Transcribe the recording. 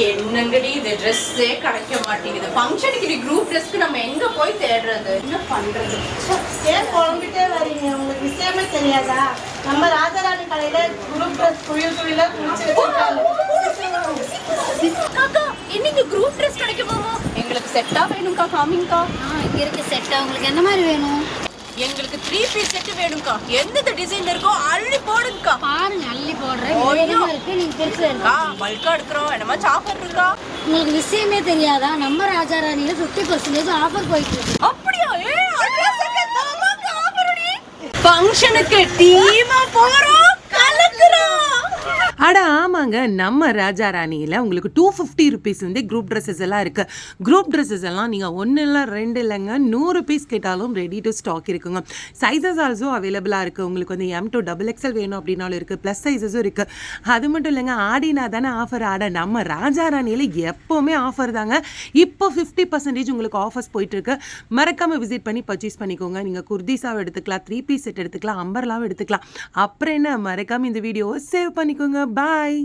என்னங்கடி இது ட்ரெஸ்ஸே கிடைக்க மாட்டேங்குது? ஃபங்க்ஷனுக்கு இப்படி குரூப் ட்ரெஸ்க்கு நம்ம எங்க போய் தேடுறது? என்ன பண்றது. ஏன் குழம்பிட்டே வரீங்க உங்களுக்கு விஷயமே தெரியாதா? நம்ம ராஜாராணி கடையில குரூப் ட்ரெஸ் குயில் குயில குளிச்சு வச்சிருக்காங்க. அக்கா இன்னைக்கு குரூப் ட்ரெஸ் கிடைக்குமாமா எங்களுக்கு செட்டா வேணும்க்கா காமிங்கக்கா ஆ இங்க இருக்க செட் உங்களுக்கு எந்த மாதிரி வேணும்? எங்களுக்கு த்ரீ பீஸ் செட் வேணும்க்கா. எந்தெந்த டிசைன் இருக்கோ அள்ளி போடுங்கக்கா. பாருங்க பல்கா எடுக்கிறோம். என்னமா இருக்கா? உங்களுக்கு விஷயமே தெரியாதா? நம்ம ராஜாராணியில 50% பர்சன்டேஜ் ஆஃபர் போயிட்டு இருக்கு. அப்படியா? ஃபங்க்ஷனுக்கு டீமா போறோம். ஆமாங்க நம்ம ராஜா ராணியில் உங்களுக்கு டூ ஃபிஃப்டி ருபீஸ் வந்து குரூப் ட்ரெஸ்ஸஸ் எல்லாம் இருக்குது குரூப் ட்ரெஸ்ஸஸ் எல்லாம் நீங்கள் ஒன்று இல்லை ரெண்டு இல்லைங்க நூறு பீஸ் கேட்டாலும் ரெடி டு ஸ்டாக் இருக்குங்க. சைஸஸ் ஆல்சோ அவைலபிளாக இருக்குது உங்களுக்கு வந்து எம் டு டபுள் எக்ஸல் வேணும் அப்படின்னாலும் இருக்குது ப்ளஸ் சைஸஸும் இருக்குது அது மட்டும் இல்லைங்க ஆடினா தானே ஆஃபர் ஆட நம்ம ராஜா ராணியில் எப்போவுமே ஆஃபர் தாங்க. இப்போ ஃபிஃப்டி பர்சன்டேஜ் உங்களுக்கு ஆஃபர்ஸ் போயிட்டுருக்கு. மறக்காமல் விசிட் பண்ணி பர்ச்சேஸ் பண்ணிக்கோங்க. நீங்கள் குர்திஸாவை எடுத்துக்கலாம் த்ரீ பீஸ் செட் எடுத்துக்கலாம் அம்பர்லாவும் எடுத்துக்கலாம். அப்புறம் என்ன மறக்காமல் இந்த வீடியோவை சேவ் பண்ணிக்கோங்க. பாய்